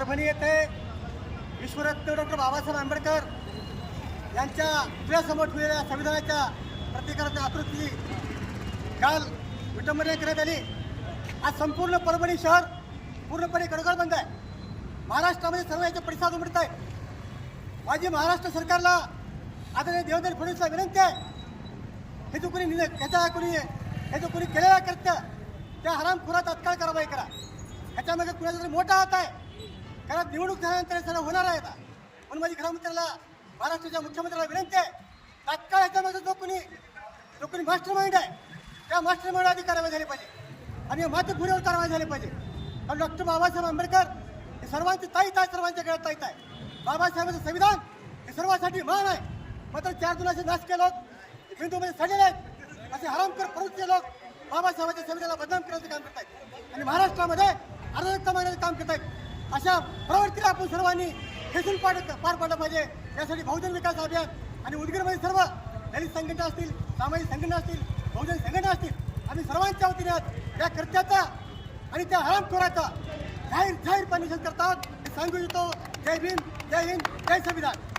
परभणी येथे विश्वरत्न डॉक्टर बाबासाहेब आंबेडकर यांच्या डोळ्यासमोर ठेवलेल्या संविधानाच्या प्रतिकाराच्या आकृती काल विटंबना करण्यात आली. आज संपूर्ण परभणी शहर पूर्णपणे कडकड बंद आहे. महाराष्ट्रामध्ये सर्व याचे प्रतिसाद उमटत आहे माझी महाराष्ट्र सरकारला आदरणीय देवेंद्र फडणवीसला विनंती आहे. हे जो कोणी निर्णय ह्याचा कोणी हे जो कोणी केलेला कृत्य त्या हरामखुरा तात्काळ कारवाई करा. ह्याच्यामध्ये कुणाचा तरी मोठा हात आहे. कारण निवडणूक झाल्यानंतर हे सगळं होणार आहे आता. म्हणून माझी गृहमंत्र्याला महाराष्ट्राच्या मुख्यमंत्र्याला विनंती आहे तात्काळ ह्याच्यामध्ये जो कोणी जो कोणी मास्टर माइंड आहे त्या मास्टर माइंड आधी कारवाई झाली पाहिजे. आणि मातृभूमीवर कारवाई झाली पाहिजे. कारण डॉक्टर बाबासाहेब आंबेडकर हे सर्वांचे ताईत आहे सर्वांच्या गळ्यात ताईत आहे बाबासाहेबांचं संविधान हे सर्वांसाठी मान आहे. मात्र चार जुनाचे नाचके लोक हिंदूमध्ये सडलेले आहेत. असे हरामकर प्रवृत्तीचे लोक बाबासाहेबांच्या संविधानाला बदनाम करण्याचं काम करत आहेत आणि महाराष्ट्रामध्ये अराजकता मागण्याचं काम करत आहेत अशा प्रवृत्तीला आपण सर्वांनी खेचून पाड पार पाडलं पाहिजे. यासाठी बहुजन विकास अभियान आणि उदगीरमध्ये सर्व दलित संघटना असतील सामाजिक संघटना असतील बहुजन संघटना असतील आम्ही सर्वांच्या वतीने या कर्त्याचा आणि त्या हरामखोराचा जाहीर जाहीरपणे निषेध करतात. सांगू इच्छितो. जय भीम जय हिंद जय संविधान.